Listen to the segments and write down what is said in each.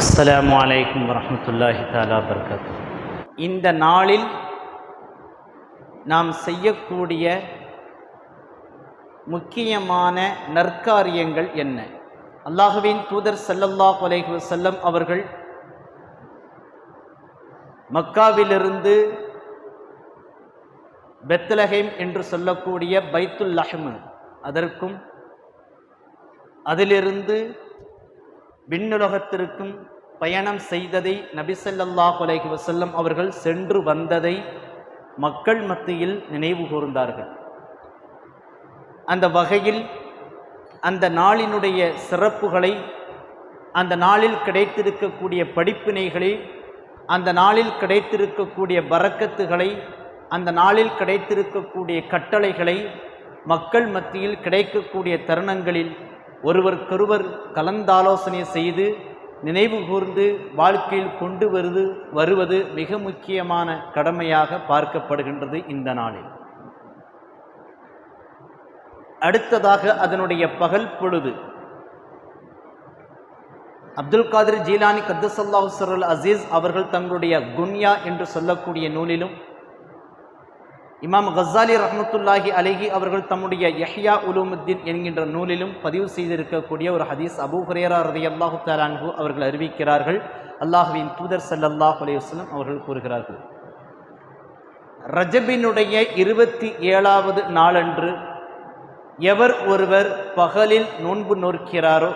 அஸ்லாம் வலைக்கம் வரமத்துல்லாஹி தாலா பர்கத் இந்த நாளில் நாம் செய்யக்கூடிய முக்கியமான நற்காரியங்கள் என்ன? அல்லாஹுவின் தூதர் சல்லல்லாஹ் அலைஹி செல்லம் அவர்கள் மக்காவிலிருந்து பெத்லஹேம் என்று சொல்லக்கூடிய பைத்துல் லஹ்மு அதற்கும் அதிலிருந்து விண்ணுலகத்திற்கும் பயணம் செய்ததை நபிசல்லாஹ் அலைஹி வசல்லம் அவர்கள் சென்று வந்ததை மக்கள் மத்தியில் நினைவு கூர்ந்தார்கள். அந்த வகையில் அந்த நாளினுடைய சிறப்புகளை அந்த நாளில் கிடைத்திருக்கக்கூடிய படிப்பினைகளை அந்த நாளில் கிடைத்திருக்கக்கூடிய பறக்கத்துகளை அந்த நாளில் கிடைத்திருக்கக்கூடிய கட்டளைகளை மக்கள் மத்தியில் கிடைக்கக்கூடிய தருணங்களில் ஒருவருக்கொருவர் கலந்தாலோசனை செய்து நினைவு கூர்ந்து வாழ்க்கையில் கொண்டு வருது வருவது மிக முக்கியமான கடமையாக பார்க்கப்படுகின்றது இந்த நாளில். அடுத்ததாக அதனுடைய பகல் பொழுது. அப்துல் காதிர் ஜீலானி கத்தசல்லாஹு சருல் அசீஸ் அவர்கள் தங்களுடைய குன்யா என்று சொல்லக்கூடிய நூலிலும் இமாம் கசாலி ரஹமத்துல்லாஹி அலிஹி அவர்கள் தம்முடைய யஹ்யா உலூமுத்தீன் என்கின்ற நூலிலும் பதிவு செய்திருக்கக்கூடிய ஒரு ஹதீஸ் அபூ ஹுரேரா ரதி அல்லாஹு தாலான்ஹு அவர்கள் அறிவிக்கிறார்கள். அல்லாஹுவின் தூதர் சல்லல்லாஹ் அலையுஸ்லம் அவர்கள் கூறுகிறார்கள். ரஜபினுடைய இருபத்தி ஏழாவது நாளன்று எவர் ஒருவர் பகலில் நோன்பு நோக்கிறாரோ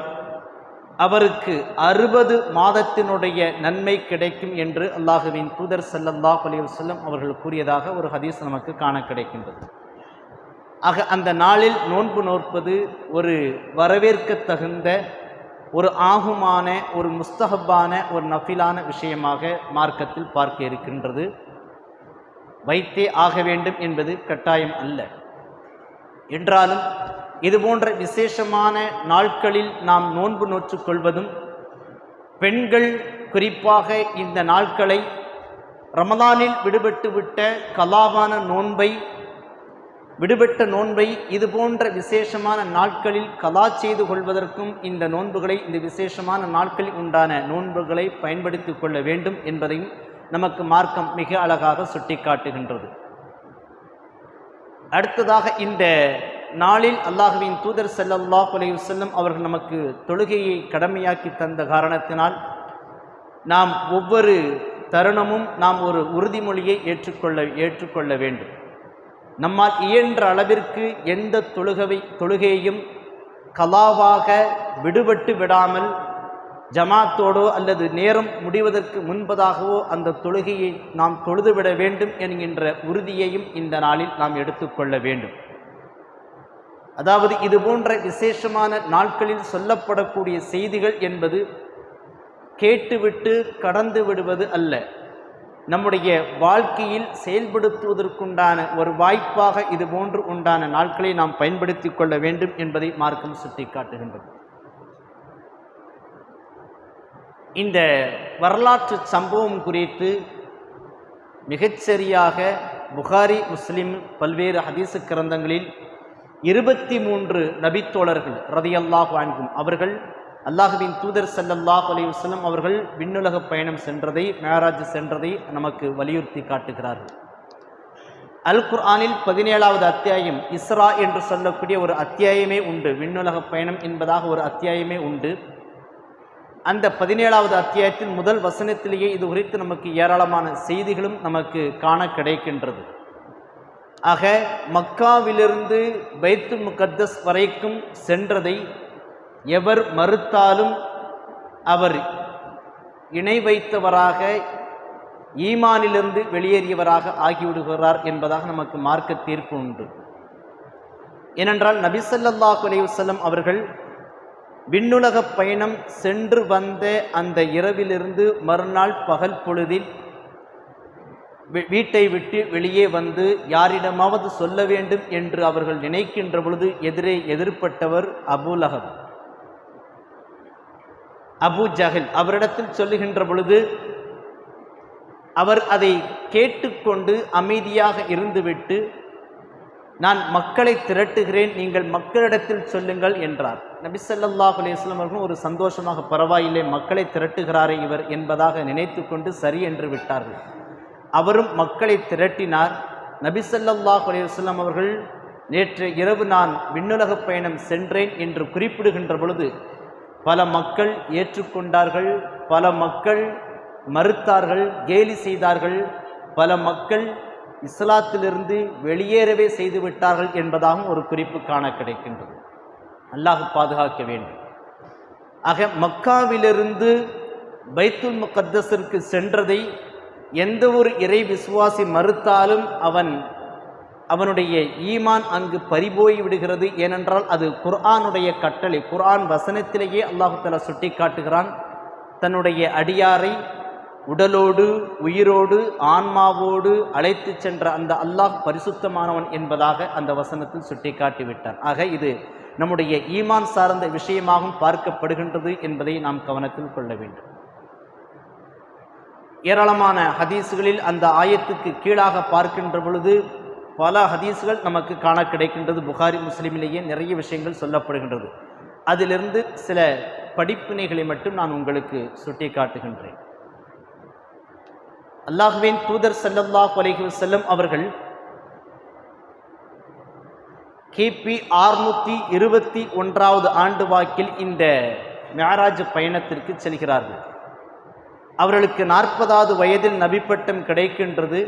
அவருக்கு அறுபது மாதத்தினுடைய நன்மை கிடைக்கும் என்று அல்லாஹுவின் தூதர் சல்லல்லாஹ் அலி செல்லம் அவர்கள் கூறியதாக ஒரு ஹதீஸ் நமக்கு காண கிடைக்கின்றது. ஆக அந்த நாளில் நோன்பு நோற்பது ஒரு வரவேற்க தகுந்த ஒரு ஆகுமான ஒரு முஸ்தகப்பான ஒரு நஃபிலான விஷயமாக மார்க்கத்தில் பார்க்க இருக்கின்றது. வைத்தே ஆக வேண்டும் என்பது கட்டாயம் அல்ல. என்றாலும் இது போன்ற விசேஷமான நாட்களில் நாம் நோன்பு நோற்றுக்கொள்வதும் பெண்கள் குறிப்பாக இந்த நாட்களை ரமதானில் விடுபட்டுவிட்ட கலாவான நோன்பை விடுபட்ட நோன்பை இது போன்ற விசேஷமான நாட்களில் கலா செய்து கொள்வதற்கும் இந்த நோன்புகளை இந்த விசேஷமான நாட்களில் உண்டான நோன்புகளை பயன்படுத்தி கொள்ள வேண்டும் என்பதையும் நமக்கு மார்க்கம் மிக அழகாக சுட்டிக்காட்டுகின்றது. அடுத்ததாக இந்த நாளில் அல்லாஹுவின் தூதர் செல்லல்லாஹ் செல்லும் அவர்கள் நமக்கு தொழுகையை கடமையாக்கி தந்த காரணத்தினால் நாம் ஒவ்வொரு தருணமும் நாம் ஒரு உறுதிமொழியை ஏற்றுக்கொள்ள ஏற்றுக்கொள்ள வேண்டும். நம்மால் இயன்ற அளவிற்கு எந்த தொழுகவை தொழுகையையும் கலாவாக விடுபட்டு விடாமல் ஜமாத்தோடோ அல்லது நேரம் முடிவதற்கு முன்பதாகவோ அந்த தொழுகையை நாம் தொழுதுவிட வேண்டும் என்கின்ற உறுதியையும் இந்த நாளில் நாம் எடுத்துக்கொள்ள வேண்டும். அதாவது இது போன்ற விசேஷமான நாட்களில் சொல்லப்படக்கூடிய செய்திகள் என்பது கேட்டுவிட்டு கடந்து விடுவது அல்ல. நம்முடைய வாழ்க்கையில் செயல்படுத்துவதற்குண்டான ஒரு வாய்ப்பாக இது போன்று உண்டான நாட்களை நாம் பயன்படுத்தி கொள்ள வேண்டும் என்பதை மார்க்கம் சுட்டிக்காட்டுகின்றது. இந்த வரலாற்று சம்பவம் குறித்து மிகச்சரியாக புகாரி முஸ்லிம் பல்வேறு ஹதீசு கிரந்தங்களில் இருபத்தி மூன்று நபித்தோழர்கள் ரதியல்லாஹ் வாங்கும் அவர்கள் அல்லாஹுவின் தூதர் சல்லல்லாஹ் அலி வஸ்லம் அவர்கள் விண்ணுலக பயணம் சென்றதை மேராஜ் சென்றதை நமக்கு வலியுறுத்தி காட்டுகிறார்கள். அல் குர்ஆனில் பதினேழாவது அத்தியாயம் இஸ்ரா என்று சொல்லக்கூடிய ஒரு அத்தியாயமே உண்டு. விண்ணுலக பயணம் என்பதாக ஒரு அத்தியாயமே உண்டு. அந்த பதினேழாவது அத்தியாயத்தின் முதல் வசனத்திலேயே இது குறித்து நமக்கு ஏராளமான செய்திகளும் நமக்கு காண கிடைக்கின்றது. ஆக மக்காவிலிருந்து பைத்துல் முகத்தஸ் வரைக்கும் சென்றதை எவர் மறுத்தாலும் அவர் இணை வைத்தவராக ஈமானிலிருந்து வெளியேறியவராக ஆகிவிடுகிறார் என்பதாக நமக்கு மார்க்க தீர்ப்பு உண்டு. ஏனென்றால் நபிசல்லாஹு அலையுசல்லம் அவர்கள் விண்ணுலக பயணம் சென்று வந்த அந்த இரவிலிருந்து மறுநாள் பகல் பொழுதில் வீட்டை விட்டு வெளியே வந்து யாரிடமாவது சொல்ல வேண்டும் என்று அவர்கள் நினைக்கின்ற பொழுது எதிரே எதிர்ப்பட்டவர் அபுலகம் அபு ஜஹல் அவரிடத்தில் சொல்லுகின்ற பொழுது அவர் அதை கேட்டுக்கொண்டு அமைதியாக இருந்துவிட்டு நான் மக்களை திரட்டுகிறேன் நீங்கள் மக்களிடத்தில் சொல்லுங்கள் என்றார். நபிசல்லாஹ் அலையம் அவர்களும் ஒரு சந்தோஷமாக பரவாயில்லை மக்களை திரட்டுகிறாரே இவர் என்பதாக நினைத்து கொண்டு சரி என்று விட்டார்கள். அவரும் மக்களை திரட்டினார். நபிசல்லாஹ் ஸல்லல்லாஹு அவர்கள் நேற்று இரவு நான் விண்ணுலகப் பயணம் சென்றேன் என்று குறிப்பிடுகின்ற பொழுது பல மக்கள் ஏற்றுக்கொண்டார்கள் பல மக்கள் மறுத்தார்கள் கேலி செய்தார்கள் பல மக்கள் இஸ்லாத்திலிருந்து வெளியேறவே செய்து விட்டார்கள் என்பதாகவும் ஒரு குறிப்பு காண கிடைக்கின்றது. அல்லாஹ் பாதுகாக்க வேண்டும். ஆக மக்காவிலிருந்து பைத்துல் முகத்தஸிற்கு சென்றதை எந்த ஒரு இறை விசுவாசி மறுத்தாலும் அவன் அவனுடைய ஈமான் அங்கு பறிபோய் விடுகிறது. ஏனென்றால் அது குர்ஆனுடைய கட்டளை. குர்ஆன் வசனத்திலேயே அல்லாஹு சுட்டி காட்டுகிறான் தன்னுடைய அடியாரை உடலோடு உயிரோடு ஆன்மாவோடு அழைத்து சென்ற அந்த அல்லாஹ் பரிசுத்தமானவன் என்பதாக அந்த வசனத்தில் சுட்டி காட்டிவிட்டான் ஆக இது நம்முடைய ஈமான் சார்ந்த விஷயமாகவும் பார்க்கப்படுகின்றது என்பதை நாம் கவனத்தில் கொள்ள வேண்டும். ஏராளமான ஹதீஸுகளில் அந்த ஆயத்துக்கு கீழாக பார்க்கின்ற பொழுது பல ஹதீஸுகள் நமக்கு காண கிடைக்கின்றது. புகாரி முஸ்லீமிலேயே நிறைய விஷயங்கள் சொல்லப்படுகின்றது. அதிலிருந்து சில படிப்பினைகளை மட்டும் நான் உங்களுக்கு சுட்டி காட்டுகின்றேன் அல்லாஹுவின் தூதர் ஸல்லல்லாஹு அலைஹி செல்லும் அவர்கள் கிபி ஆறுநூற்றி இருபத்தி ஒன்றாவது ஆண்டு வாக்கில் இந்த மேராஜ் பயணத்திற்கு செல்கிறார்கள். அவர்களுக்கு நாற்பதாவது வயதில் நபிப்பட்டம் கிடைக்கின்றது.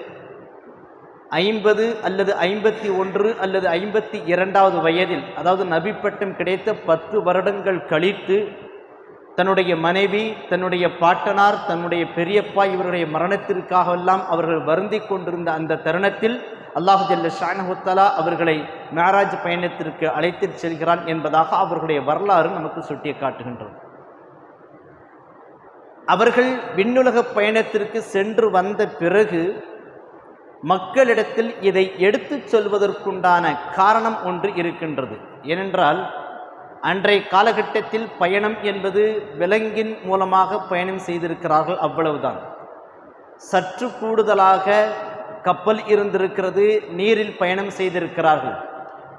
ஐம்பது அல்லது ஐம்பத்தி ஒன்று அல்லது ஐம்பத்தி இரண்டாவது வயதில் அதாவது நபிப்பட்டம் கிடைத்த பத்து வருடங்கள் கழித்து தன்னுடைய மனைவி தன்னுடைய பாட்டனார் தன்னுடைய பெரியப்பா இவருடைய மரணத்திற்காகவெல்லாம் அவர்கள் வருந்தி கொண்டிருந்த அந்த தருணத்தில் அல்லாஹு ஜல்ல ஷானஹுத்தலா அவர்களை மேராஜ் பயணத்திற்கு அழைத்துச் செல்கிறான் என்பதாக அவர்களுடைய வரலாறு நமக்கு சுட்டி காட்டுகின்றது அவர்கள் விண்ணுலக பயணத்திற்கு சென்று வந்த பிறகு மக்களிடத்தில் இதை எடுத்துச் சொல்வதற்குண்டான காரணம் ஒன்று இருக்கின்றது. ஏனென்றால் அன்றைய காலகட்டத்தில் பயணம் என்பது விலங்கின் மூலமாக பயணம் செய்திருக்கிறார்கள் அவ்வளவுதான். சற்று கூடுதலாக கப்பல் இருந்திருக்கிறது நீரில் பயணம் செய்திருக்கிறார்கள்.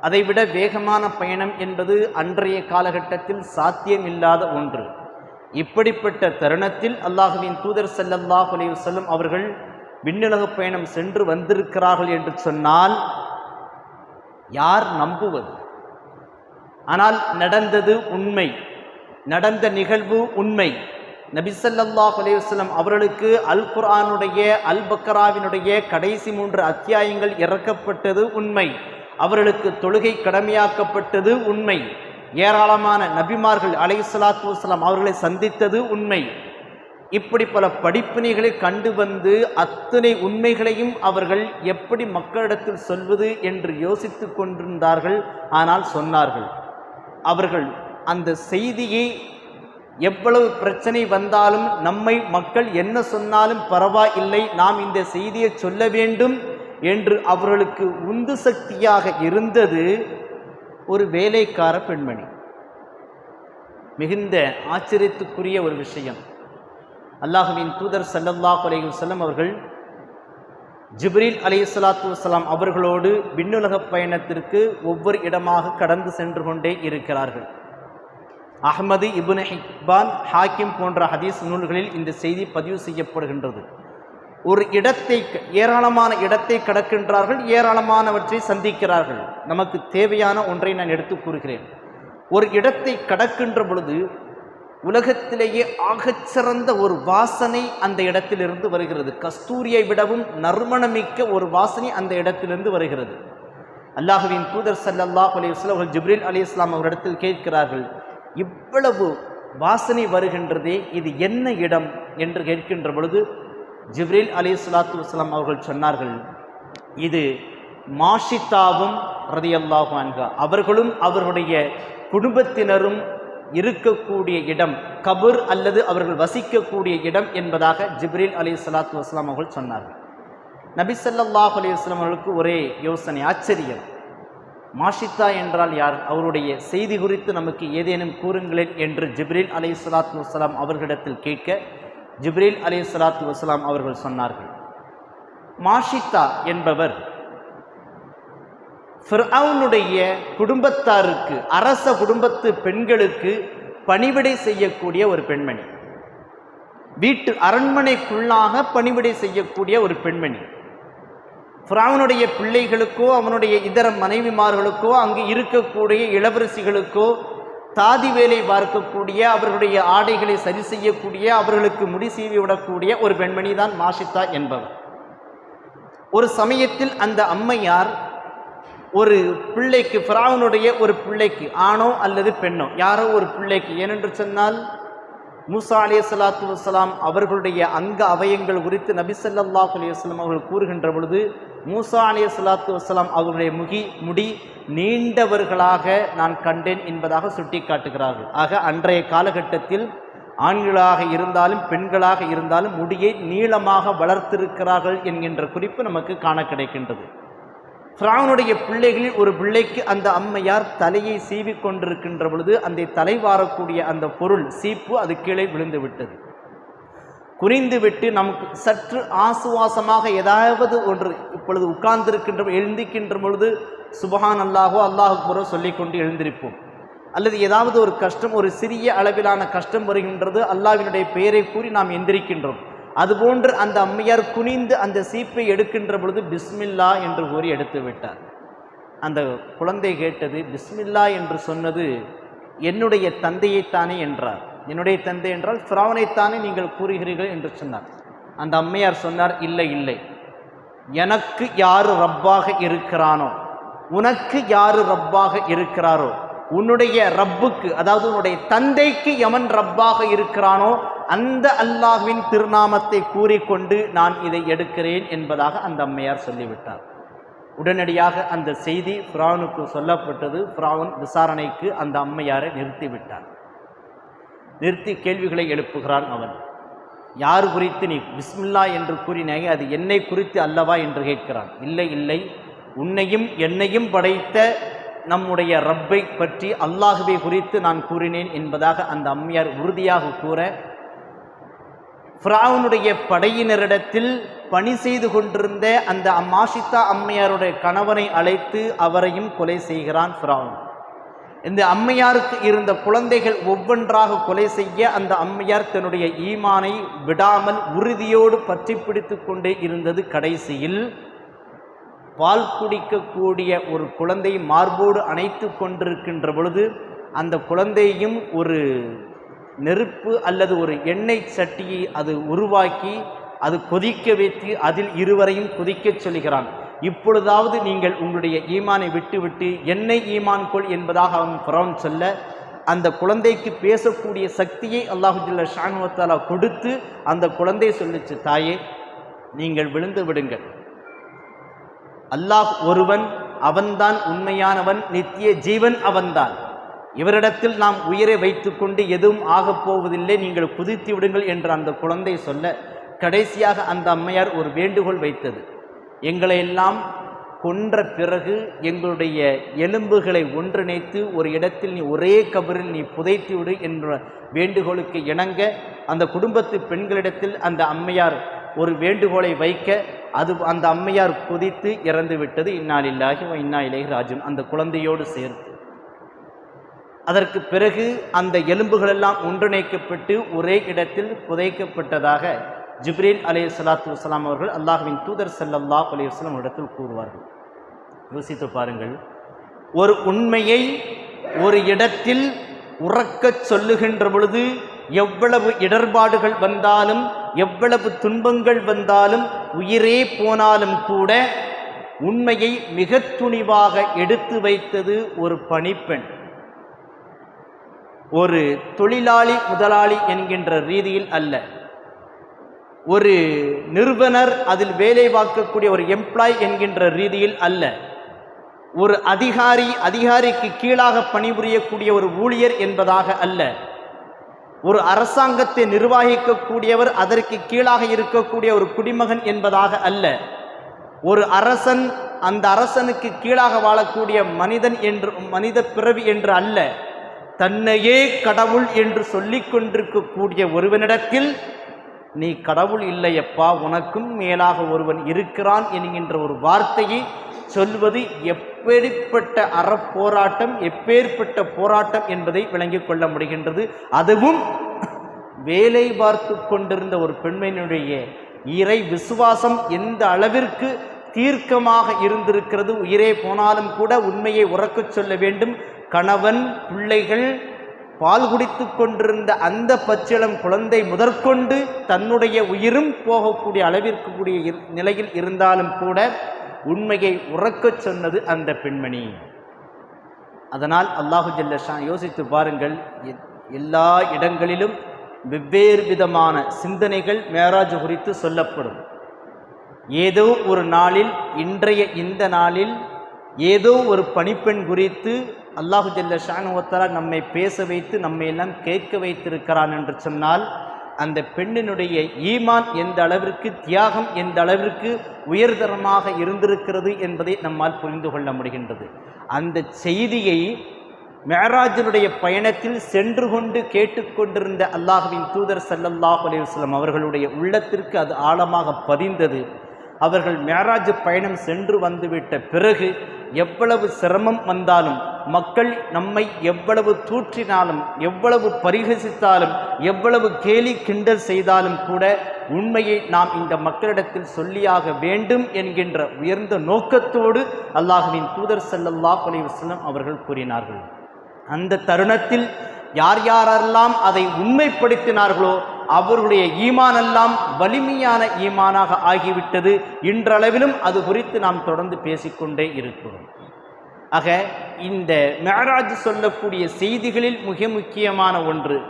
அதைவிட வேகமான பயணம் என்பது அன்றைய காலகட்டத்தில் சாத்தியமில்லாத ஒன்று. இப்படிப்பட்ட தருணத்தில் அல்லாஹுவின் தூதர் செல்லல்லாஹ் அலைஹி வஸல்லம் அவர்கள் விண்ணுலக பயணம் சென்று வந்திருக்கிறார்கள் என்று சொன்னால் யார் நம்புவது? ஆனால் நடந்தது உண்மை. நடந்த நிகழ்வு உண்மை. நபிசல்லாஹ் அலையுஸ்லம் அவர்களுக்கு அல் குர்ஆனுடைய அல் பக்கராவினுடைய கடைசி மூன்று அத்தியாயங்கள் இறக்கப்பட்டது உண்மை. அவர்களுக்கு தொழுகை கடமையாக்கப்பட்டது உண்மை. ஏராளமான நபிமார்கள் அலை சலாத்து வலாம் அவர்களை சந்தித்தது உண்மை. இப்படி பல படிப்பினைகளை கண்டு வந்து அத்தனை உண்மைகளையும் அவர்கள் எப்படி மக்களிடத்தில் சொல்வது என்று யோசித்து கொண்டிருந்தார்கள். ஆனால் சொன்னார்கள் அவர்கள் அந்த செய்தியை எவ்வளவு பிரச்சனை வந்தாலும் நம்மை மக்கள் என்ன சொன்னாலும் பரவாயில்லை நாம் இந்த செய்தியை சொல்ல வேண்டும் என்று அவர்களுக்கு உந்து சக்தியாக இருந்தது. ஒரு வேலைக்கார பெண்மணி. மிகுந்த ஆச்சரியத்துக்குரிய ஒரு விஷயம். அல்லாஹுவின் தூதர் ஸல்லல்லாஹு அலைஹி வல்லம் அவர்கள் ஜிப்ரீல் அலி சலாத்து வலாம் அவர்களோடு விண்ணுலக பயணத்திற்கு ஒவ்வொரு இடமாக கடந்து சென்று கொண்டே இருக்கிறார்கள். அஹமது இபுன் ஹிக்பான் ஹாக்கிம் போன்ற ஹதீஸ் நூல்களில் இந்த செய்தி பதிவு செய்யப்படுகின்றது. ஒரு இடத்தை ஏராளமான இடத்தை கடக்கின்றார்கள் ஏராளமானவற்றை சந்திக்கிறார்கள். நமக்கு தேவையான ஒன்றை நான் எடுத்து கூறுகிறேன். ஒரு இடத்தை கடக்கின்ற பொழுது உலகத்திலேயே ஆகச்சிறந்த ஒரு வாசனை அந்த இடத்திலிருந்து வருகிறது. கஸ்தூரியை விடவும் நறுமணமிக்க ஒரு வாசனை அந்த இடத்திலிருந்து வருகிறது. அல்லாஹுவின் தூதர் சல்லாஹ் அலி இஸ்லாம் அவர்கள் ஜிப்ரீல் அலி இஸ்லாம் அவரிடத்தில் கேட்கிறார்கள் இவ்வளவு வாசனை வருகின்றதே இது என்ன இடம்? என்று கேட்கின்ற பொழுது ஜிப்ரீல் அலி சலாத்து வஸ்லாம் அவர்கள் சொன்னார்கள் இது மாஷித்தாவும் ரதியல்லாஹு அன்ஹா அவர்களும் அவர்களுடைய குடும்பத்தினரும் இருக்கக்கூடிய இடம் கபூர் அல்லது அவர்கள் வசிக்கக்கூடிய இடம் என்பதாக ஜிப்ரீல் அலி சலாத்து வஸ்லாம் அவர்கள் சொன்னார்கள். நபிசல்லாஹ் அலி வஸ்லாம் அவர்களுக்கு ஒரே யோசனை ஆச்சரியம். மாஷித்தா என்றால் யார்? அவருடைய செய்தி குறித்து நமக்கு ஏதேனும் கூறுங்களேன் என்று ஜிப்ரீல் அலி சலாத்து வஸ்லாம் அவர்களிடத்தில் கேட்க ஜிப்ரீல் அலி சலாத்து வசலாம் அவர்கள் சொன்னார்கள். மாஷித்தா என்பவர் ஃபிர்அவுனுடைய குடும்பத்தாருக்கு அரச குடும்பத்து பெண்களுக்கு பணிவிடை செய்யக்கூடிய ஒரு பெண்மணி. வீட்டு அரண்மனைக்குள்ளாக பணிவிடை செய்யக்கூடிய ஒரு பெண்மணி. ஃபிரௌனுடைய பிள்ளைகளுக்கோ அவனுடைய இதர மனைவிமார்களுக்கோ அங்கு இருக்கக்கூடிய இளவரசிகளுக்கோ தாதி வேலை பார்க்கக்கூடிய அவர்களுடைய ஆடைகளை சரி செய்யக்கூடிய அவர்களுக்கு முடி சீவி விடக்கூடிய ஒரு பெண்மணி தான் மாஷித்தா என்பவர். ஒரு சமயத்தில் அந்த அம்மையார் ஒரு பிள்ளைக்கு பிராவனுடைய ஒரு பிள்ளைக்கு ஆணோ அல்லது பெண்ணோ யாரோ ஒரு பிள்ளைக்கு ஏனென்று சொன்னால் மூசா அலே சலாத்து வலாம் அவர்களுடைய அங்க அவயங்கள் குறித்து நபிசல்லாஹ் அலையம் அவர்கள் கூறுகின்ற பொழுது மூசா அலே சலாத்து வலாம் அவர்களுடைய முகி முடி நீண்டவர்களாக நான் கண்டேன் என்பதாக சுட்டி காட்டுகிறார்கள் ஆக அன்றைய காலகட்டத்தில் ஆண்களாக இருந்தாலும் பெண்களாக இருந்தாலும் முடியை நீளமாக வளர்த்திருக்கிறார்கள் என்கின்ற குறிப்பு நமக்கு காண கிடைக்கின்றது. ஃப்ராவனுடைய பிள்ளைகளில் ஒரு பிள்ளைக்கு அந்த அம்மையார் தலையை சீவி கொண்டிருக்கின்ற பொழுது அந்த தலை வாரக்கூடிய அந்த பொருள் சீப்பு அது கீழே விழுந்து விட்டது. குனிந்து விட்டு நமக்கு சற்று ஆசுவாசமாக ஏதாவது ஒன்று இப்பொழுது உட்கார்ந்திருக்கின்ற எழுந்திக்கின்ற பொழுது சுபஹான் அல்லாஹோ அல்லாஹுக்குறோ சொல்லிக்கொண்டு எழுந்திருப்போம். அல்லது ஏதாவது ஒரு கஷ்டம் ஒரு சிறிய அளவிலான கஷ்டம் வருகின்றது அல்லாவினுடைய பெயரை கூறி நாம் எந்திரிக்கின்றோம். அதுபோன்று அந்த அம்மையார் குனிந்து அந்த சீப்பை எடுக்கின்ற பொழுது பிஸ்மில்லா என்று கூறி எடுத்து விட்டார். அந்த குழந்தை கேட்டது பிஸ்மில்லா என்று சொன்னது என்னுடைய தந்தையைத்தானே என்றார். என்னுடைய தந்தை என்றால் ஃபிராவனைத்தானே நீங்கள் கூறுகிறீர்கள் என்று சொன்னார். அந்த அம்மையார் சொன்னார் இல்லை இல்லை. எனக்கு யார் ரப்பாக இருக்கிறானோ உனக்கு யார் ரப்பாக இருக்கிறாரோ உன்னுடைய ரப்புக்கு அதாவது உன்னுடைய தந்தைக்கு எவன் ரப்பாக இருக்கிறானோ அந்த அல்லாஹ்வின் திருநாமத்தை கூறிக்கொண்டு நான் இதை எடுக்கிறேன் என்பதாக அந்த அம்மையார் சொல்லிவிட்டார். உடனடியாக அந்த செய்தி ஃப்ரானுக்கு சொல்லப்பட்டது. ஃப்ரான் விசாரணைக்கு அந்த அம்மையாரை நிறுத்திவிட்டார் நிறுத்தி கேள்விகளை எழுப்புகிறான் அவன். யார் குறித்து நீ பிஸ்மில்லா என்று கூறினாய் அது என்னை குறித்து அல்லவா? என்று கேட்கிறான். இல்லை இல்லை. உன்னையும் என்னையும் படைத்த நம்முடைய ரப்பை பற்றி அல்லாஹுவை குறித்து நான் கூறினேன் என்பதாக அந்த அம்மையார் உறுதியாக கூற ஃப்ராவுனுடைய படையினரிடத்தில் பணி செய்து கொண்டிருந்த அந்த அம்மாஷிதா அம்மையாருடைய கணவனை அழைத்து அவரையும் கொலை செய்கிறான் ஃப்ராவுன். இந்த அம்மையாருக்கு இருந்த குழந்தைகள் ஒவ்வொன்றாக கொலை செய்ய அந்த அம்மையார் தன்னுடைய ஈமானை விடாமல் உறுதியோடு பற்றி பிடித்து கொண்டே இருந்தது கடைசியில் பால் குடிக்கக்கூடிய ஒரு குழந்தை மார்போடு அணைத்து கொண்டிருக்கின்ற பொழுது அந்த குழந்தையும் ஒரு நெருப்பு அல்லது ஒரு எண்ணெய் சட்டியை அது உருவாக்கி அது கொதிக்க வைத்து அதில் இருவரையும் கொதிக்கச் சொல்கிறான். இப்பொழுதாவது நீங்கள் உங்களுடைய ஈமானை விட்டுவிட்டு என்னை ஈமான் கொள் என்பதாக அவன் புறம் சொல்ல அந்த குழந்தைக்கு பேசக்கூடிய சக்தியை அல்லாஹுஜல்ல ஷானுவத்தாலா கொடுத்து அந்த குழந்தை சொல்லிச்சு தாயே நீங்கள் விழுந்து விடுங்கள். அல்லாஹ் ஒருவன் அவன்தான் உண்மையானவன் நித்திய ஜீவன் அவன்தான். இவரிடத்தில் நாம் உயிரை வைத்துக்கொண்டு எதுவும் ஆகப் போவதில்லை நீங்கள் குதித்து விடுங்கள் என்று அந்த குழந்தை சொல்ல கடைசியாக அந்த அம்மையார் ஒரு வேண்டுகோள் வைத்தது. எங்களை எல்லாம் கொன்ற பிறகு எங்களுடைய எலும்புகளை ஒன்றிணைத்து ஒரு இடத்தில் நீ ஒரே கபரில் நீ புதைத்து விடு என்ற வேண்டுகோளுக்கு இணங்க அந்த குடும்பத்து பெண்களிடத்தில் அந்த அம்மையார் ஒரு வேண்டுகோளை வைக்க அது அந்த அம்மையார் குதித்து இறந்து விட்டது. இன்னாலில்லாகி இன்னா இலேஹி ராஜுன் அந்த குழந்தையோடு சேர்த்து. அதற்கு பிறகு அந்த எலும்புகளெல்லாம் ஒன்றிணைக்கப்பட்டு ஒரே இடத்தில் புதைக்கப்பட்டதாக ஜிப்ரீல் அலே சலாத்து வலாம் அவர்கள் அல்லாஹ்வின் தூதர் செல்லல்லா அலைஹி இடத்தில் கூறுவார்கள். யோசித்து பாருங்கள். ஒரு உண்மையை ஒரு இடத்தில் உறக்கச் சொல்லுகின்ற பொழுது எவ்வளவு இடர்பாடுகள் வந்தாலும் எவ்வளவு துன்பங்கள் வந்தாலும் உயிரே போனாலும் கூட உண்மையை மிக துணிவாக எடுத்து வைத்தது ஒரு பணிப்பெண். ஒரு தொழிலாளி முதலாளி என்கின்ற ரீதியில் அல்ல. ஒரு நிறுவனர் அதில் வேலை பார்க்கக்கூடிய ஒரு எம்ப்ளாய் என்கின்ற ரீதியில் அல்ல. ஒரு அதிகாரி அதிகாரிக்கு கீழாக பணிபுரியக்கூடிய ஒரு ஊழியர் என்பதாக அல்ல. ஒரு அரசாங்கத்தை நிர்வகிக்கக்கூடியவர் அதற்கு கீழாக இருக்கக்கூடிய ஒரு குடிமகன் என்பதாக அல்ல. ஒரு அரசன் அந்த அரசனுக்கு கீழாக வாழக்கூடிய மனிதன் என்று மனித பிறவி என்று அல்ல. தன்னையே கடவுள் என்று சொல்லி கொண்டிருக்கக்கூடிய ஒருவனிடத்தில் நீ கடவுள் இல்லையப்பா உனக்கும் மேலாக ஒருவன் இருக்கிறான் என்கின்ற ஒரு வார்த்தையை சொல்வது எப்பேற்பட்ட அறப்போராட்டம் எப்பேற்பட்ட போராட்டம் என்பதை விளங்கிக் கொள்ள முடிகின்றது. அதுவும் வேலை பார்த்து கொண்டிருந்த ஒரு பெண்மையினுடைய இறை விசுவாசம் எந்த அளவிற்கு தீர்க்கமாக இருந்திருக்கிறது உயிரே போனாலும் கூட உண்மையை உறக்கச் சொல்ல வேண்டும். கணவன் பிள்ளைகள் பால் குடித்து கொண்டிருந்த அந்த பச்சிளம் குழந்தை முதற்கொண்டு தன்னுடைய உயிரும் போகக்கூடிய அளவிற்கு கூடிய இரு- நிலையில் இருந்தாலும் கூட உண்மையை உறக்கச் சொன்னது அந்த பெண்மணி. அதனால் அல்லாஹு ஜல்லஷா யோசித்து பாருங்கள் எல்லா இடங்களிலும் வெவ்வேறு விதமான சிந்தனைகள் மேராஜ் குறித்து சொல்லப்படும். ஏதோ ஒரு நாளில் இன்றைய இந்த நாளில் ஏதோ ஒரு பணிப்பெண் குறித்து அல்லாஹு ஜல்ல ஷானுவத்தலா நம்மை பேச வைத்து நம்மை எல்லாம் கேட்க வைத்திருக்கிறான் என்று சொன்னால் அந்த பெண்ணினுடைய ஈமான் எந்த அளவிற்கு தியாகம் எந்த அளவிற்கு உயர்தரமாக இருந்திருக்கிறது என்பதை நம்மால் புரிந்து கொள்ள முடிகின்றது. அந்த செய்தியை மேராஜனுடைய பயணத்தில் சென்று கொண்டு கேட்டுக்கொண்டிருந்த அல்லாஹுவின் தூதர் சல்லல்லாஹ் அலைஹி அவர்களுடைய உள்ளத்திற்கு அது ஆழமாக பதிந்தது. அவர்கள் மேராஜ் பயணம் சென்று வந்துவிட்ட பிறகு எவ்வளவு சிரமம் வந்தாலும் மக்கள் நம்மை எவ்வளவு தூற்றினாலும் எவ்வளவு பரிகசித்தாலும் எவ்வளவு கேலி கிண்டல் செய்தாலும் கூட உண்மையை நாம் இந்த மக்களிடத்தில் சொல்லியாக வேண்டும் என்கின்ற உயர்ந்த நோக்கத்தோடு அல்லாஹுவின் தூதர் ஸல்லல்லாஹு அலைஹி அவர்கள் கூறினார்கள். அந்த தருணத்தில் யார் யாரெல்லாம் அதை உண்மைப்படுத்தினார்களோ அவர்களுடைய ஈமானெல்லாம் வலிமையான ஈமானாக ஆகிவிட்டது இன்றளவிலும் அது குறித்து நாம் தொடர்ந்து பேசிக்கொண்டே இருக்கிறோம். ஆக இந்த மேராஜ் சொல்லக்கூடிய செய்திகளில் மிக முக்கியமான ஒன்று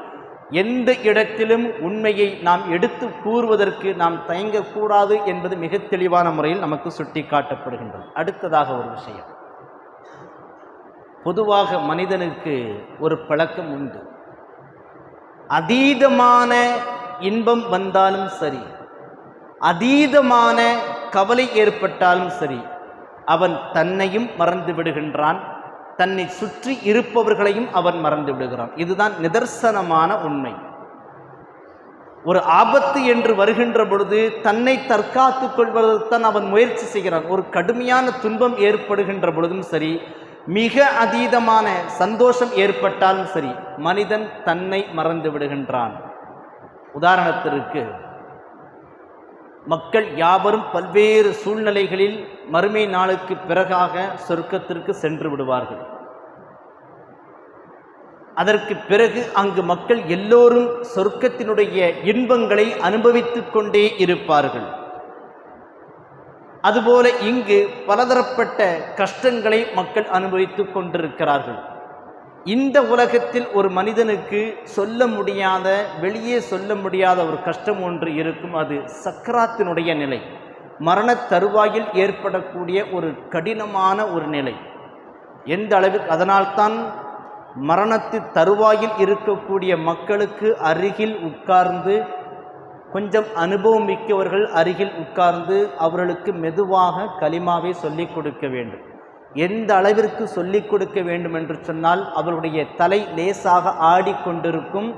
எந்த இடத்திலும் உண்மையை நாம் எடுத்து கூறுவதற்கு நாம் தயங்கக்கூடாது என்பது மிக தெளிவான முறையில் நமக்கு சுட்டி காட்டப்படுகின்றது அடுத்ததாக ஒரு விஷயம். பொதுவாக மனிதனுக்கு ஒரு பழக்கம் உண்டு. அதீதமான இன்பம் வந்தாலும் சரி அதீதமான கவலை ஏற்பட்டாலும் சரி அவன் தன்னையும் மறந்து விடுகின்றான். தன்னை சுற்றி இருப்பவர்களையும் அவன் மறந்து விடுகிறான். இதுதான் நிதர்சனமான உண்மை. ஒரு ஆபத்து என்று வருகின்ற பொழுது தன்னை தற்காத்துக் கொள்வதற்குத்தான் அவன் முயற்சி செய்கிறான். ஒரு கடுமையான துன்பம் ஏற்படுகின்ற பொழுதும் சரி மிக அதீதமான சந்தோஷம் ஏற்பட்டாலும் சரி மனிதன் தன்னை மறந்து விடுகின்றான். உதாரணத்திற்கு மக்கள் யாவரும் பல்வேறு சூழ்நிலைகளில் மறுமை நாளுக்கு பிறகாக சொர்க்கத்திற்கு சென்று விடுவார்கள். அதற்கு பிறகு அங்கு மக்கள் எல்லோரும் சொர்க்கத்தினுடைய இன்பங்களை அனுபவித்துக் கொண்டே இருப்பார்கள். அதுபோல இங்கு பலதரப்பட்ட கஷ்டங்களை மக்கள் அனுபவித்துக் கொண்டிருக்கிறார்கள். இந்த உலகத்தில் ஒரு மனிதனுக்கு சொல்ல முடியாத வெளியே சொல்ல முடியாத ஒரு கஷ்டம் ஒன்று இருக்கும். அது சக்கராத்தினுடைய நிலை. மரண தருவாயில் ஏற்படக்கூடிய ஒரு கடினமான ஒரு நிலை. எந்த அளவிற்கு அதனால்தான் மரணத்து தருவாயில் இருக்கக்கூடிய மக்களுக்கு அருகில் உட்கார்ந்து கொஞ்சம் அனுபவம் மிக்கவர்கள் அருகில் உட்கார்ந்து அவர்களுக்கு மெதுவாக களிமாவை சொல்லிக் கொடுக்க வேண்டும். எந்த அளவிற்கு சொல்லிக் கொடுக்க வேண்டும் என்று சொன்னால் அவருடைய தலை லேசாக ஆடிக்கொண்டிருக்கும்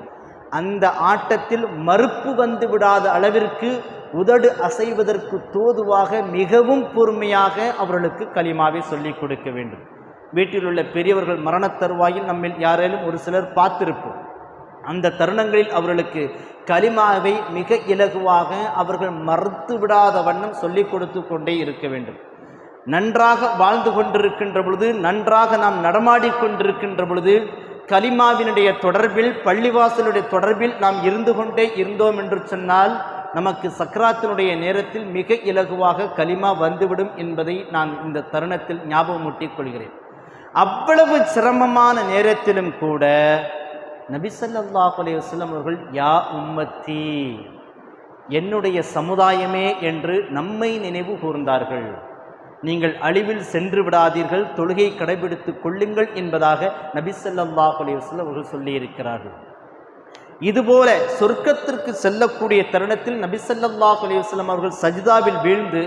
அந்த ஆட்டத்தில் மறுப்பு வந்து விடாத அளவிற்கு உதடு அசைவதற்கு தோதுவாக மிகவும் பொறுமையாக அவர்களுக்கு களிமாவை சொல்லிக் கொடுக்க வேண்டும். வீட்டில் உள்ள பெரியவர்கள் மரணத் தருவாயில் நம்மில் யாரேனும் ஒரு சிலர் பார்த்திருப்போம். அந்த தருணங்களில் அவர்களுக்கு கலிமாவை மிக இலகுவாக அவர்கள் மறுத்து விடாத வண்ணம் சொல்லிக் கொடுத்து கொண்டே இருக்க வேண்டும். நன்றாக வாழ்ந்து கொண்டிருக்கின்ற பொழுது நன்றாக நாம் நடமாடிக்கொண்டிருக்கின்ற பொழுது கலிமாவினுடைய தொடர்பில் பள்ளிவாசலுடைய தொடர்பில் நாம் இருந்து கொண்டே இருந்தோம் என்று சொன்னால் நமக்கு சக்கராத்தினுடைய நேரத்தில் மிக இலகுவாக கலிமா வந்துவிடும் என்பதை நான் இந்த தருணத்தில் ஞாபகமூட்டிக் கொள்கிறேன். அவ்வளவு சிரமமான நேரத்திலும் கூட நபிசல்லாஹ் அலையுஸ்லம் அவர்கள் யா உம்மத்தி என்னுடைய சமுதாயமே என்று நம்மை நினைவு கூர்ந்தார்கள். நீங்கள் அழிவில் சென்று விடாதீர்கள் தொழுகை கடைபிடித்துக் கொள்ளுங்கள் என்பதாக நபிசல்லாஹ் அலையுஸ்லம் அவர்கள் சொல்லியிருக்கிறார்கள். இதுபோல சொர்க்கத்திற்கு செல்லக்கூடிய தருணத்தில் நபிசல்லாஹ் அலையுஸ்லம் அவர்கள் சஜிதாவில் வீழ்ந்து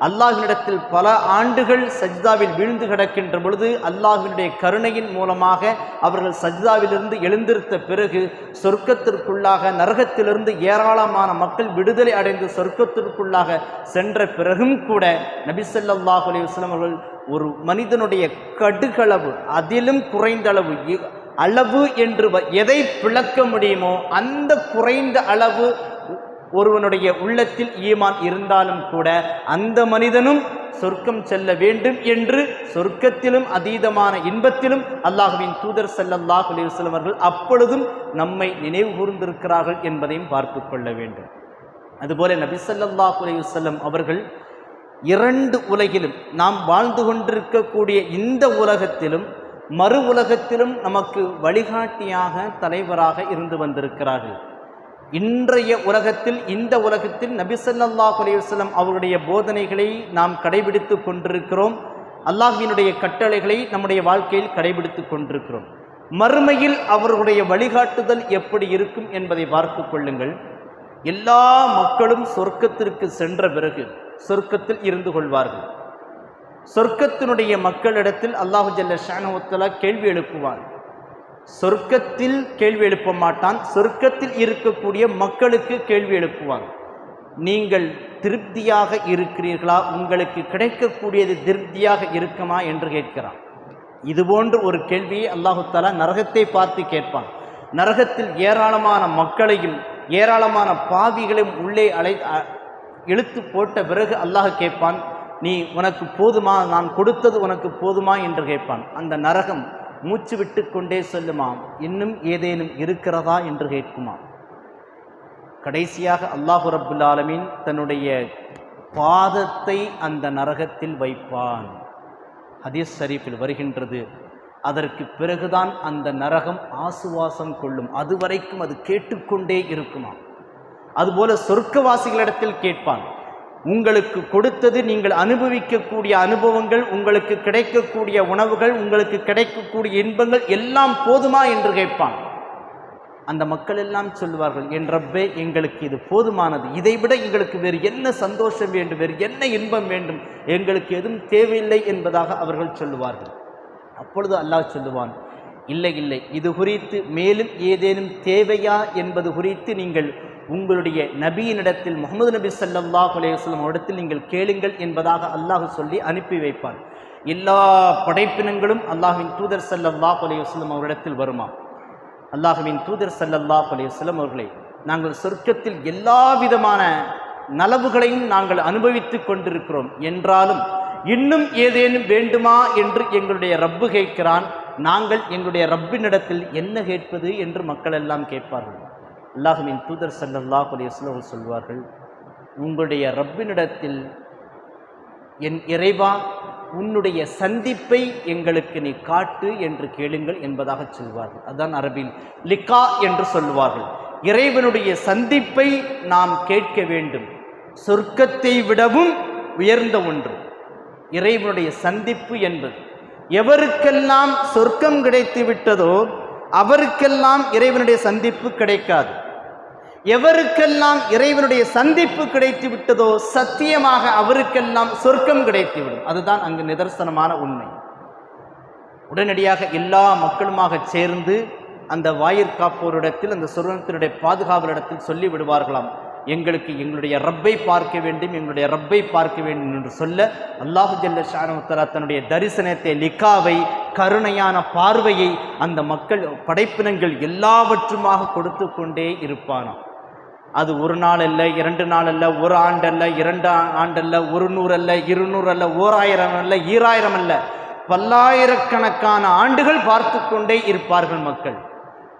அல்லாஹினிடத்தில் பல ஆண்டுகள் சஜிதாவில் வீழ்ந்து கிடக்கின்ற பொழுது அல்லாஹினுடைய கருணையின் மூலமாக அவர்கள் சஜிதாவிலிருந்து எழுந்திருத்த பிறகு சொர்க்கத்திற்குள்ளாக நரகத்திலிருந்து ஏராளமான மக்கள் விடுதலை அடைந்து சொர்க்கத்திற்குள்ளாக சென்ற பிறகும் கூட நபிசல்லாஹ் அலைஹி அவர்கள் ஒரு மனிதனுடைய கடுகளவு அதிலும் குறைந்த அளவு அளவு என்று வ- எதை பிளக்க முடியுமோ அந்த குறைந்த அளவு ஒருவனுடைய உள்ளத்தில் ஈமான் இருந்தாலும் கூட அந்த மனிதனும் சொர்க்கம் செல்ல வேண்டும் என்று சொர்க்கத்திலும் அதீதமான இன்பத்திலும் அல்லாஹுவின் தூதர் செல்லல்லாஹ் அலைஹி அவர்கள் அப்பொழுதும் நம்மை நினைவு கூர்ந்திருக்கிறார்கள் என்பதையும் பார்த்து கொள்ள வேண்டும். அதுபோல நபி ஸல்லல்லாஹு அவர்கள் இரண்டு உலகிலும் நாம் வாழ்ந்து கொண்டிருக்கக்கூடிய இந்த உலகத்திலும் மறு உலகத்திலும் நமக்கு வழிகாட்டியாக தலைவராக இருந்து வந்திருக்கிறார்கள். இன்றைய உலகத்தில் இந்த உலகத்தில் நபி அலையுஸ்லம் அவருடைய போதனைகளை நாம் கடைபிடித்து கொண்டிருக்கிறோம். அல்லாஹினுடைய கட்டளைகளை நம்முடைய வாழ்க்கையில் கடைபிடித்து கொண்டிருக்கிறோம். மறுமையில் அவர்களுடைய வழிகாட்டுதல் எப்படி இருக்கும் என்பதை பார்த்து கொள்ளுங்கள். எல்லா மக்களும் சொர்க்கத்திற்கு சென்ற பிறகு சொர்க்கத்தில் இருந்து கொள்வார்கள். சொர்க்கத்தினுடைய மக்களிடத்தில் அல்லாஹு ஜல்ல ஷானுவத்தலா கேள்வி எழுப்புவான். சொர்க்கத்தில் கேள்வி எழுப்ப மாட்டான். சொர்க்கத்தில் இருக்கக்கூடிய மக்களுக்கு கேள்வி எழுப்புவான். நீங்கள் திருப்தியாக இருக்கிறீர்களா? உங்களுக்கு கிடைக்கக்கூடியது திருப்தியாக இருக்குமா என்று கேட்கிறான். இதுபோன்று ஒரு கேள்வியை அல்லாஹு தாலா நரகத்தை பார்த்து கேட்பான். நரகத்தில் ஏராளமான மக்களையும் ஏராளமான பாவிகளையும் உள்ளே அழை இழுத்து போட்ட பிறகு அல்லாஹ் கேட்பான் நீ உனக்கு போதுமா? நான் கொடுத்தது உனக்கு போதுமா? என்று கேட்பான். அந்த நரகம் மூச்சு விட்டு கொண்டே சொல்லுமாம். இன்னும் ஏதேனும் இருக்கிறதா என்று கேட்குமாம். கடைசியாக அல்லாஹு ரபுல் ஆலமின் தன்னுடைய பாதத்தை அந்த நரகத்தில் வைப்பான். ஹதீஸ் ஷரீஃபில் வருகின்றது. அதற்கு பிறகுதான் அந்த நரகம் ஆசுவாசம் கொள்ளும். அதுவரைக்கும் அது கேட்டுக்கொண்டே இருக்குமாம். அதுபோல சொர்க்கவாசிகளிடத்தில் கேட்பான். உங்களுக்கு கொடுத்தது நீங்கள் அனுபவிக்கக்கூடிய அனுபவங்கள் உங்களுக்கு கிடைக்கக்கூடிய உணவுகள் உங்களுக்கு கிடைக்கக்கூடிய இன்பங்கள் எல்லாம் போதுமா என்று கேட்பான். அந்த மக்கள் எல்லாம் சொல்லுவார்கள் என் ரப்பே எங்களுக்கு இது போதுமானது. இதைவிட எங்களுக்கு வேறு என்ன சந்தோஷம் வேண்டும் வேறு என்ன இன்பம் வேண்டும்? எங்களுக்கு எதுவும் தேவையில்லை என்பதாக அவர்கள் சொல்லுவார்கள். அப்பொழுது அல்லாஹ் சொல்லுவான் இல்லை இல்லை. இது குறித்து மேலும் ஏதேனும் தேவையா? என்பது குறித்து நீங்கள் உங்களுடைய நபியினிடத்தில் முகமது நபி சல்லா அலைஹி இடத்தில் நீங்கள் கேளுங்கள் என்பதாக அல்லாஹ் சொல்லி அனுப்பி வைப்பான். எல்லா படைப்பினங்களும் அல்லாஹின் தூதர் சல்லல்லா அலையுஸ்லம் அவரிடத்தில் வருமா? அல்லாஹுவின் தூதர் சல்லல்லா அலையுஸ்லம் வஸல்லம் அவர்களே நாங்கள் சொர்க்கத்தில் எல்லா விதமான நலவுகளையும் நாங்கள் அனுபவித்துக் கொண்டிருக்கிறோம். என்றாலும் இன்னும் ஏதேனும் வேண்டுமா என்று எங்களுடைய ரப்பு கேட்கிறான். நாங்கள் எங்களுடைய ரப்பினிடத்தில் என்ன கேட்பது என்று மக்கள் எல்லாம் கேட்பார்கள். அல்லாஹுவின் தூதர் சல்லாஹ் அலைஹி வஸல்லம் சொல்வார்கள் உங்களுடைய ரப்பினிடத்தில் என் இறைவா உன்னுடைய சந்திப்பை எங்களுக்கு நீ காட்டு என்று கேளுங்கள் என்பதாக சொல்வார்கள். அதான் அரபில் லிகா என்று சொல்வார்கள் இறைவனுடைய சந்திப்பை நாம் கேட்க வேண்டும். சொர்க்கத்தை விடவும் உயர்ந்த ஒன்று. இறைவனுடைய சந்திப்பு என்பது எவருக்கெல்லாம் சொர்க்கம் கிடைத்து விட்டதோ அவருக்கெல்லாம் இறைவனுடைய சந்திப்பு கிடைக்காது. எவருக்கெல்லாம் இறைவனுடைய சந்திப்பு கிடைத்து விட்டதோ சத்தியமாக அவருக்கெல்லாம் சொர்க்கம் கிடைத்துவிடும். அதுதான் அங்கு நிதர்சனமான உண்மை. உடனடியாக எல்லா மக்களுமாக சேர்ந்து அந்த வாயிற்காப்போரிடத்தில் அந்த சொர்க்கத்தினுடைய பாதுகாவலிடத்தில் சொல்லி விடுவார்களாம் எங்களுக்கு எங்களுடைய ரப்பை பார்க்க வேண்டும் எங்களுடைய ரப்பை பார்க்க வேண்டும் என்று சொல்ல அல்லாஹு ஜல்ல ஷானுத்தலா தன்னுடைய தரிசனத்தை லிக்காவை கருணையான பார்வையை அந்த மக்கள் படைப்பினங்கள் எல்லாவற்றுமாக கொடுத்து கொண்டே இருப்பானாம். அது ஒரு நாள் அல்ல இரண்டு நாள் அல்ல ஒரு ஆண்டு அல்ல இரண்டு ஆண்டல்ல ஒரு நூறு அல்ல இருநூறு அல்ல ஓராயிரம் அல்ல ஈராயிரம் அல்ல. பல்லாயிரக்கணக்கான ஆண்டுகள் பார்த்து கொண்டே இருப்பார்கள் மக்கள்.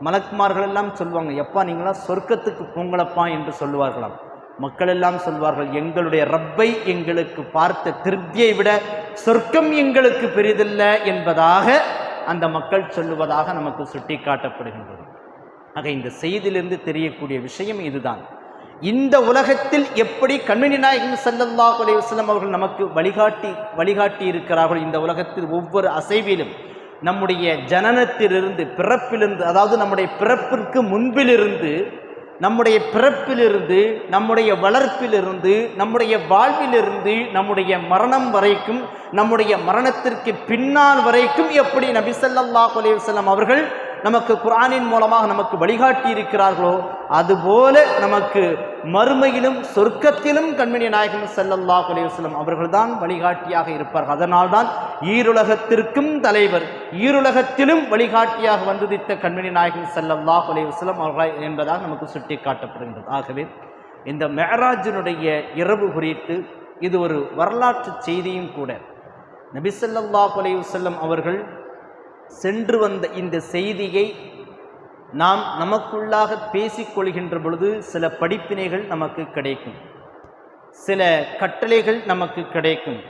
மலக்குமார்கள் எல்லாம் சொல்லுவாங்க எப்பா நீங்களாம் சொர்க்கத்துக்கு பூங்கலப்பா என்று சொல்லுவார்களாம். மக்கள் எல்லாம் சொல்வார்கள் எங்களுடைய ரப்பை எங்களுக்கு பார்த்த திருப்தியை விட சொர்க்கம் எங்களுக்கு பெரிதில்லை என்பதாக அந்த மக்கள் சொல்லுவதாக நமக்கு சுட்டி காட்டப்படுகின்றது ஆக இந்த செய்தியிலிருந்து தெரியக்கூடிய விஷயம் இதுதான். இந்த உலகத்தில் எப்படி கண்மணி நாயகம் ஸல்லல்லாஹு அலைஹி அவர்கள் நமக்கு வழிகாட்டி வழிகாட்டி இருக்கிறார்கள் இந்த உலகத்தில் ஒவ்வொரு அசைவிலும் நம்முடைய ஜனனத்திலிருந்து பிறப்பிலிருந்து அதாவது நம்முடைய பிறப்பிற்கு முன்பிலிருந்து நம்முடைய பிறப்பிலிருந்து நம்முடைய வளர்ப்பிலிருந்து நம்முடைய வாழ்விலிருந்து நம்முடைய மரணம் வரைக்கும் நம்முடைய மரணத்திற்கு பின்னால் வரைக்கும் எப்படி நபி ஸல்லல்லாஹு அலைஹி அவர்கள் நமக்கு குரானின் மூலமாக நமக்கு வழிகாட்டி இருக்கிறார்களோ அதுபோல நமக்கு மறுமையிலும் சொர்க்கத்திலும் கண்மணி நாயகம் செல்லல்லா குலேவசலம் அவர்கள்தான் வழிகாட்டியாக இருப்பார்கள். அதனால்தான் ஈருலகத்திற்கும் தலைவர் ஈருலகத்திலும் வழிகாட்டியாக வந்துதித்த கண்மணி நாயகம் செல்லல்லா குலேவசலம் வஸல்லம் அவர்கள் என்பதாக நமக்கு சுட்டி காட்டப்படுகின்றது ஆகவே இந்த மெஹராஜினுடைய இரவு குறித்து இது ஒரு வரலாற்று செய்தியும் கூட. நபி அலையுசல்லம் அவர்கள் சென்று வந்த இந்த செய்தியை நாம் நமக்குள்ளாக பேசிக்கொள்கின்ற பொழுது சில படிப்பினைகள் நமக்கு கிடைக்கும். சில கட்டளைகள் நமக்கு கிடைக்கும்.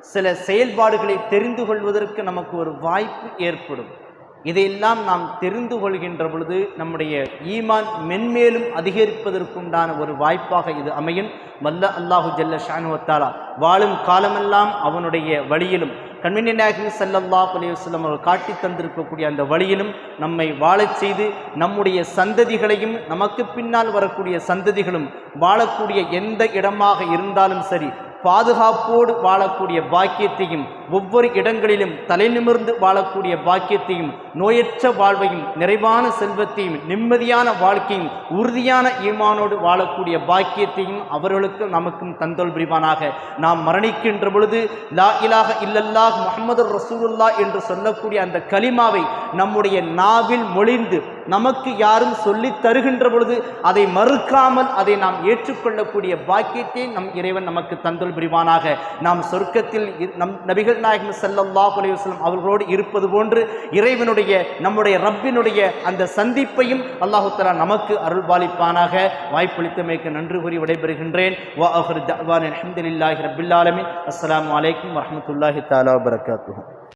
சில செயல்பாடுகளை தெரிந்து கொள்வதற்கு நமக்கு ஒரு வாய்ப்பு ஏற்படும். இதையெல்லாம் நாம் தெரிந்து கொள்கின்ற பொழுது நம்முடைய ஈமான் மென்மேலும் அதிகரிப்பதற்குண்டான ஒரு வாய்ப்பாக இது அமையும். வல்ல அல்லாஹு ஜல்ல ஷானுவத்தாலா வாழும் காலமெல்லாம் அவனுடைய வழியிலும் கண்மணி நாயகி சல்லல்லா அலைஹி அவர்கள் காட்டி தந்திருக்கக்கூடிய அந்த வழியிலும் நம்மை வாழச் செய்து நம்முடைய சந்ததிகளையும் நமக்கு பின்னால் வரக்கூடிய சந்ததிகளும் வாழக்கூடிய எந்த இடமாக இருந்தாலும் சரி பாதுகாப்போடு வாழக்கூடிய பாக்கியத்தையும் ஒவ்வொரு இடங்களிலும் தலைநிமிர்ந்து வாழக்கூடிய பாக்கியத்தையும் நோயற்ற வாழ்வையும் நிறைவான செல்வத்தையும் நிம்மதியான வாழ்க்கையும் உறுதியான ஈமானோடு வாழக்கூடிய பாக்கியத்தையும் அவர்களுக்கும் நமக்கும் தந்தொல் புரிவானாக. நாம் மரணிக்கின்ற பொழுது லா இலாக இல்லல்லாஹ் முஹம்மது ரசூலுல்லா என்று சொல்லக்கூடிய அந்த கலிமாவை நம்முடைய நாவில் மொழிந்து நமக்கு யாரும் சொல்லித் தருகின்ற பொழுது அதை மறுக்காமல் அதை நாம் ஏற்றுக்கொள்ளக்கூடிய பாக்கியத்தை நம் இறைவன் நமக்கு தந்தல் புரிவானாக. நாம் சொர்க்கத்தில் நம் நபிகள் நாயகம் செல்லல்லா அலைஹி அவர்களோடு இருப்பது போன்று இறைவனுடைய நம்முடைய ரப்பினுடைய அந்த சந்திப்பையும் அல்லாஹு தலா நமக்கு அருள்பாலிப்பானாக வாய்ப்பளித்தமைக்கு நன்றி கூறி விடைபெறுகின்றேன். வா ஆஹிரு தஅவானா அல்ஹம்துலில்லாஹி ரப்பில் ஆலமீன். அஸ்ஸலாமு அலைக்கும் வரஹ்மத்துல்லாஹி தஆலா